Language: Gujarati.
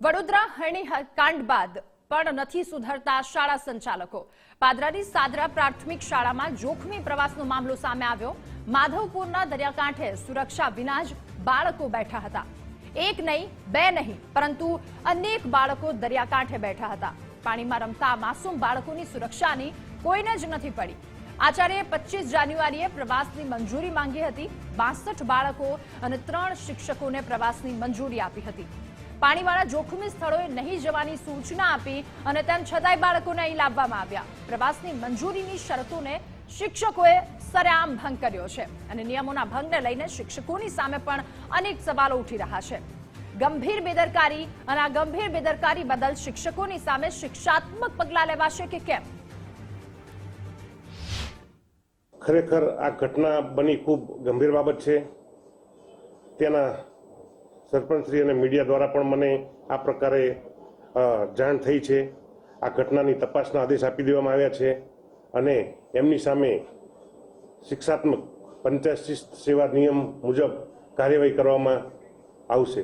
વડોદરા હરણી કાંડ બાદ પણ નથી સુધરતા શાળા સંચાલકો. પાદરાની સાદરા પ્રાથમિક શાળામાં જોખમી પ્રવાસનો મામલો સામે આવ્યો. માધવપુરના દરિયાકાંઠે સુરક્ષા વિના જ બાળકો બેઠા હતા. એક નહીં, બે નહીં, પરંતુ અનેક બાળકો દરિયાકાંઠે બેઠા હતા. પાણીમાં રમતા માસૂમ બાળકોની સુરક્ષાની કોઈને જ નથી પડી. આચાર્યએ પચીસ જાન્યુઆરીએ પ્રવાસની મંજૂરી માંગી હતી. બાસઠ બાળકો અને ત્રણ શિક્ષકોને પ્રવાસની મંજૂરી આપી હતી. પાણીવાળા જોખમી સ્થળોએ નહીં જવાની સૂચના આપી અને તેમ છતાંય બાળકોને અહીં લાવવામાં આવ્યા. પ્રવાસની મંજૂરીની શરતોને શિક્ષકોએ સરેઆમ ભંગ કર્યો છે અને નિયમોના ભંગને લઈને શિક્ષકોની સામે પણ અનેક સવાલો ઉઠી રહ્યા છે. ગંભીર બેદરકારી અને આ ગંભીર બેદરકારી બદલ શિક્ષકોની સામે શિક્ષાત્મક પગલાં લેવાશે કે કેમ? ખરેખર આ ઘટના બની ખૂબ ગંભીર બાબત છે. તેના સરપંચશ્રી અને મીડિયા દ્વારા પણ મને આ પ્રકારે જાણ થઈ છે. આ ઘટનાની તપાસના આદેશ આપી દેવામાં આવ્યા છે અને એમની સામે શિક્ષાત્મક પંચાયત સેવા નિયમ મુજબ કાર્યવાહી કરવામાં આવશે.